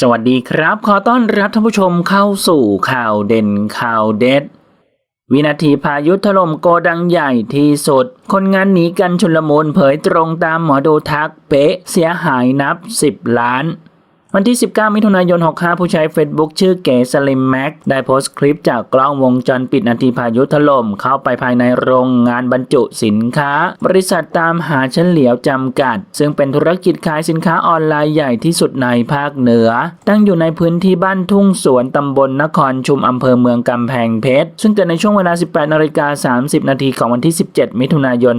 สวัสดีครับ ขอต้อนรับท่านผู้ชมเข้าสู่ข่าวเด่นข่าวเด็ด วินาทีพายุถล่มโกดังใหญ่ที่สุด คนงานหนีกันชุลมุนเผยตรงตามหมอดูทักเป๊ะเสียหายนับ 10 ล้าน วันที่ 19 มิถุนายน 65 ผู้ใช้ Facebook ชื่อเก๋สลิมแม็กได้โพสต์คลิปจากกล้องวงจรปิดนาทีพายุถล่ม เข้าไปภายในโรงงานบรรจุสินค้า บริษัทตามหาเฉลียวจำกัด ซึ่งเป็นธุรกิจขายสินค้าออนไลน์ใหญ่ที่สุดในภาคเหนือ ตั้งอยู่ในพื้นที่บ้านทุ่งสวนตำบลนครชุมอำเภอเมืองกำแพงเพชร ซึ่งเกิดในช่วงเวลา 18นาฬิกา30 นาทีของวันที่ 17 มิถุนายน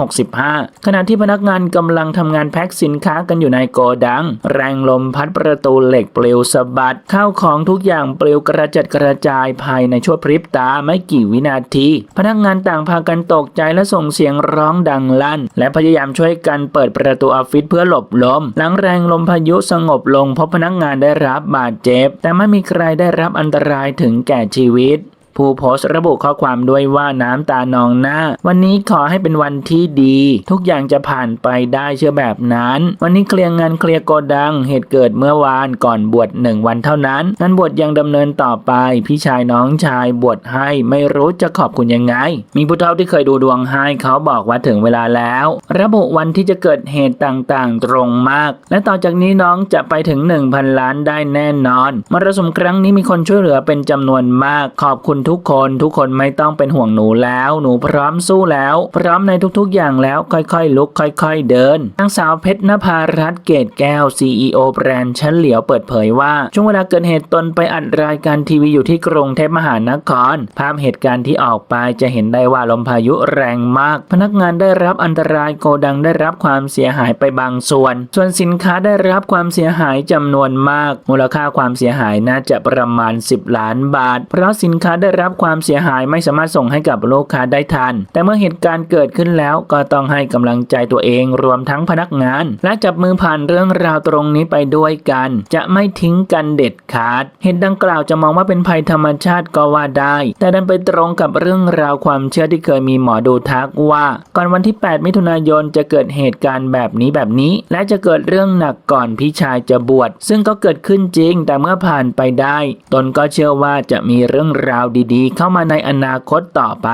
2565 ขณะที่พนักงานกำลังทำงานแพ็คสินค้ากันอยู่ในโกดัง แรงลมพัดประตูเหล็กปลิวสะบัดข้าวของทุกอย่างปลิวกระจัดกระจายภายในชั่วพริบตาไม่กี่วินาที พนักงานต่างพากันตกใจและส่งเสียงร้องดังลั่น และพยายามช่วยกันเปิดประตูออฟฟิศเพื่อหลบลม หลังแรงลมพายุสงบลงพบพนักงานได้รับบาดเจ็บ แต่ไม่มีใครได้รับอันตรายถึงแก่ชีวิต ผู้โพสต์ระบุข้อความด้วยว่าน้ำตานองหน้า วันนี้ขอให้เป็นวันที่ดี ทุกอย่างจะผ่านไปได้เชื่อแบบนั้น วันนี้เคลียร์งานเคลียร์โกดัง เหตุเกิดเมื่อวานก่อนบวชหนึ่งวันเท่านั้นงานบวชยังดำเนินต่อไป พี่ชายน้องชายบวชให้ไม่รู้จะขอบคุณยังไง มีผู้เฒ่าที่เคยดูดวงให้เขาบอกว่าถึงเวลาแล้ว ระบุวันที่จะเกิดเหตุต่างๆ ตรงมาก และต่อจากนี้น้องจะไปถึง 1,000 ล้านได้แน่นอนมรสุมครั้งนี้มีคนช่วยเหลือเป็นจำนวนมากขอบคุณทุกคนทุกคนไม่ต้องเป็นห่วงหนูแล้ว หนูพร้อมสู้แล้ว พร้อมในทุกๆอย่างแล้วค่อยๆ ลุกค่อย ๆ เดินนางสาวเพชรนภารัตเกตแก้ว CEO แบรนด์ชั้นเหลียวเปิดเผยว่า ช่วงเวลาเกิดเหตุตนไปอัดรายการทีวีอยู่ที่กรุงเทพมหานคร ภาพเหตุการณ์ที่ออกไปจะเห็นได้ว่าลมพายุแรงมาก พนักงานได้รับอันตรายโกดังได้รับความเสียหายไปบางส่วน ส่วนสินค้าได้รับความเสียหายจำนวนมาก มูลค่าความเสียหายน่าจะประมาณ 10 ล้านบาท เพราะสินค้าได้รับความเสียหายไม่สามารถส่งให้กับลูกค้าได้ทัน แต่เมื่อเหตุการณ์เกิดขึ้นแล้วก็ต้องให้กำลังใจตัวเองรวมทั้งพนักงาน และจับมือผ่านเรื่องราวตรงนี้ไปด้วยกัน จะไม่ทิ้งกันเด็ดขาด เหตุดังกล่าวจะมองว่าเป็นภัยธรรมชาติก็ว่าได้ แต่ดันไปตรงกับเรื่องราวความเชื่อที่เคยมีหมอดูทักว่า ก่อนวันที่ 8 มิถุนายนจะเกิดเหตุการณ์แบบนี้แบบนี้ และจะเกิดเรื่องหนักก่อนพี่ชายจะบวชซึ่งก็เกิดขึ้นจริง แต่เมื่อผ่านไปได้ ตนก็เชื่อว่าจะมีเรื่องราวดีดีๆ เข้ามาในอนาคตต่อไป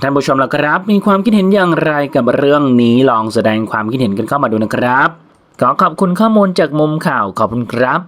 ท่านผู้ชมล่ะครับ มีความคิดเห็นอย่างไรกับเรื่องนี้ลองแสดงความคิดเห็นกันเข้ามาดูนะครับ ขอขอบคุณข้อมูลจากมุมข่าวขอบคุณครับ